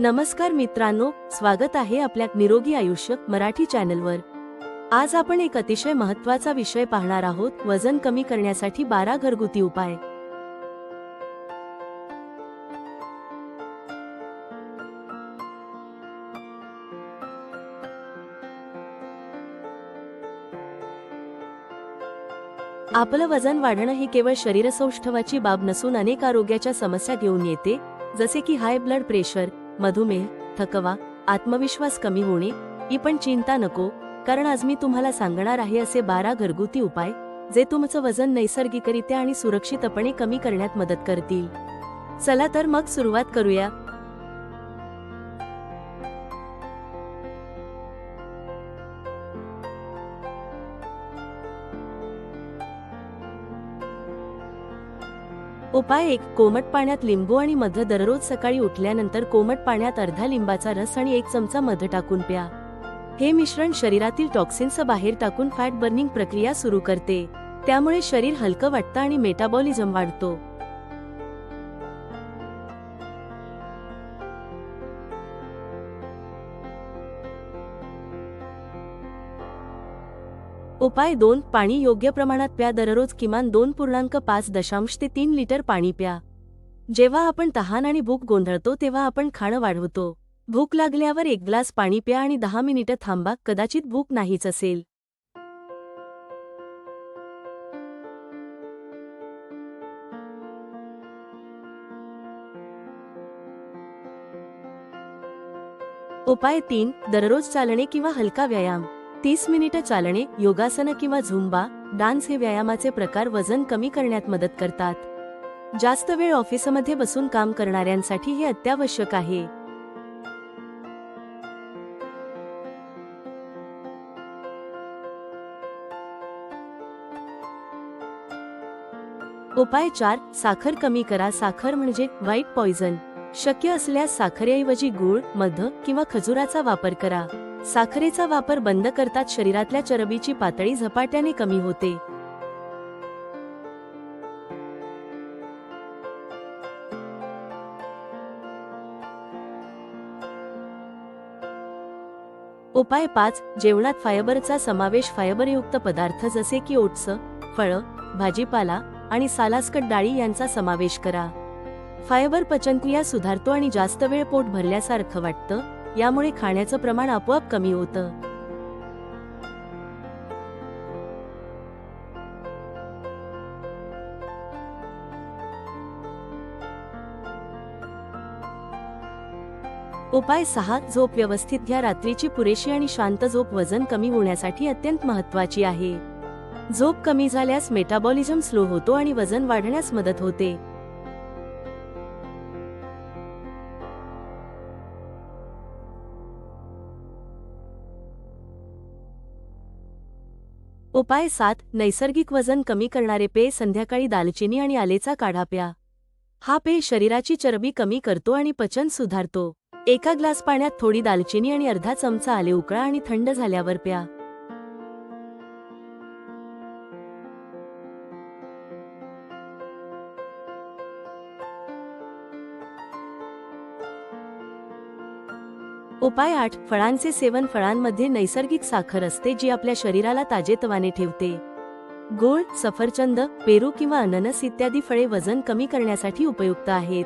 नमस्कार मित्रांनो स्वागत आहे आपल्या निरोगी आयुष्य मराठी चॅनलवर. आज आपण एक अतिशय महत्त्वाचा विषय पाहणार आहोत वजन कमी करण्यासाठी बारा घरगुती उपाय. आपलं वजन वाढणं ही केवळ शरीरसौष्ठवाची बाब नसून अनेक आरोग्याच्या समस्या घेऊन येते जसे की हाय ब्लड प्रेशर मधुमेह थकवा आत्मविश्वास कमी होणे ही पण चिंता नको कारण आज मी तुम्हाला सांगणार आहे असे बारा घरगुती उपाय जे तुमचं वजन नैसर्गिकरित्या आणि सुरक्षितपणे कमी करण्यात मदत करतील. चला तर मग सुरुवात करूया. उपाय एक कोमट पाण्यात लिंबू आणि मध दररोज सकाळी उठल्यानंतर कोमट पाण्यात अर्धा लिंबाचा रस आणि एक चमचा मध टाकून प्या. हे मिश्रण शरीरातील टॉक्सिन्स बाहेर टाकून फॅट बर्निंग प्रक्रिया सुरू करते. त्यामुळे शरीर हलकं वाटतं आणि मेटाबॉलिझम वाढतो. उपाय दोन पाणी योग्य प्रमाणात प्या दररोज किमान दोन पूर्णांक पाच दशांश ते तीन लिटर पाणी प्या. जेव्हा आपण तहान आणि भूक गोंधळतो तेव्हा आपण खाणं वाढवतो. भूक लागल्यावर एक ग्लास पाणी प्या आणि दहा मिनिटं थांबा कदाचित भूक नाहीच असेल. उपाय तीन दररोज चालणे किंवा हलका व्यायाम. तीस मिनिटं चालणे योगासनं किंवा झुंबा डान्स हे व्यायामाचे प्रकार वजन कमी करण्यात मदत करतात. जास्त वेळ ऑफिसमध्ये बसून काम करणाऱ्यांसाठी हे अत्यावश्यक आहे. उपाय चार साखर कमी करा. साखर म्हणजे व्हाईट पॉइझन शक्य असल्यास साखरेऐवजी गूळ मध किंवा खजुराचा वापर करा. साखरेचा वापर बंद करतात शरीरातल्या चरबीची पातळी झपाट्याने कमी होते. उपाय पाच जेवणात फायबरचा समावेश फायबरयुक्त पदार्थ जसे की ओट्स फळं भाजीपाला आणि सालास्कट डाळी यांचा समावेश करा. फायबर पचनक्रिया सुधारतो आणि जास्त वेळ पोट भरल्यासारखं वाटतं. यामुळे खाण्याचं प्रमाण आपोआप कमी होतं. उपाय सहा झोप व्यवस्थित घ्या. रात्रीची पुरेशी आणि शांत झोप वजन कमी होण्यासाठी अत्यंत महत्वाची आहे. झोप कमी झाल्यास मेटाबॉलिझम स्लो होतो आणि वजन वाढण्यास मदत होते. उपाय सात नैसर्गिक वजन कमी करणारे पेय संध्याकाळी दालचिनी आणि आलेचा काढा प्या हा पेय शरीराची चरबी कमी करतो आणि पचन सुधारतो. एका ग्लास पाण्यात थोडी दालचिनी आणि अर्धा चमचा आले उकळा आणि थंड झाल्यावर प्या. उपाय आठ फळांचे सेवन फळांमध्ये नैसर्गिक साखर असते जी आपल्या शरीराला ताजेतवाने ठेवते. गोळ सफरचंद पेरू किंवा अननस इत्यादी फळे वजन कमी करण्यासाठी उपयुक्त आहेत.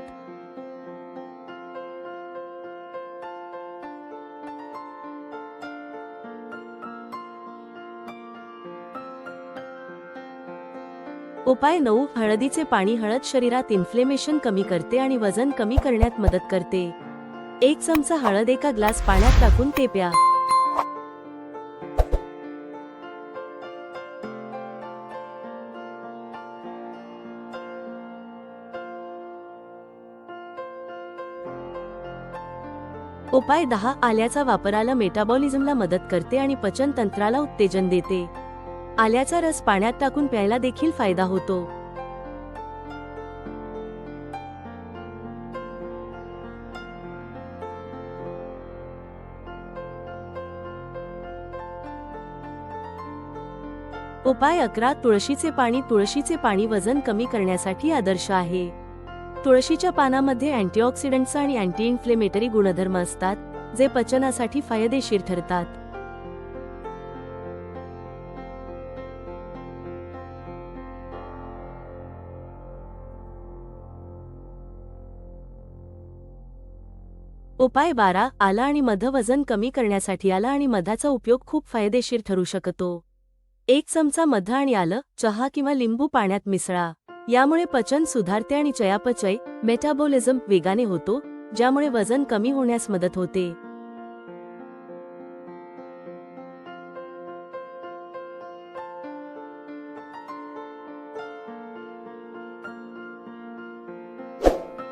उपाय नऊ हळदीचे पाणी हळद शरीरात इन्फ्लेमेशन कमी करते आणि वजन कमी करण्यात मदत करते. एक चमचा हळद एका ग्लास पाण्यात टाकून ते प्या उपाय दहा आल्याचा वापराला मेटाबॉलिझमला मदत करते आणि पचन तंत्राला उत्तेजन देते. आल्याचा रस पाण्यात टाकून प्यायला देखील फायदा होतो. उपाय अकरा तुळशीचे पाणी तुळशीचे पाणी वजन कमी करण्यासाठी आदर्श आहे. तुळशीच्या पानामध्ये अँटीऑक्सिडंट्स आणि अँटी इन्फ्लेमेटरी गुणधर्म असतात जे पचनासाठी फायदेशीर ठरतात. उपाय बारा आला आणि मध वजन कमी करण्यासाठी आला आणि मधाचा उपयोग खूप फायदेशीर ठरू शकतो. एक चमचा मध आणि आलं चहा किंवा लिंबू पाण्यात मिसळा. यामुळे पचन सुधारते आणि चयापचय मेटाबॉलिझम वेगाने होतो ज्यामुळे वजन कमी होण्यास मदत होते.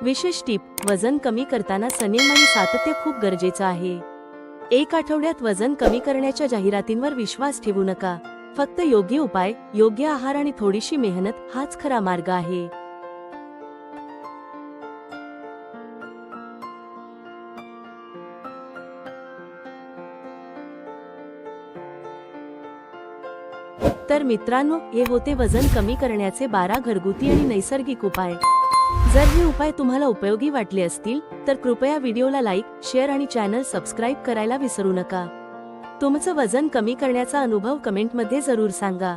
विशेष टीप वजन कमी करताना संयम आणि सातत्य खूप गरजेचं आहे. एक आठवड्यात वजन कमी करण्याच्या जाहिरातींवर विश्वास ठेवू नका. फक्त योग्य उपाय योग्य आहार आणि थोडीशी मेहनत हाच खरा मार्ग आहे. तर मित्रांनो हे होते वजन कमी करण्याचे बारा घरगुती आणि नैसर्गिक उपाय. जर हे उपाय तुम्हाला उपयोगी वाटले असतील तर कृपया व्हिडिओला लाईक शेअर आणि चॅनल सबस्क्राईब करायला विसरू नका. तुमचं वजन कमी करण्याचा अनुभव कमेंटमध्ये जरूर सांगा.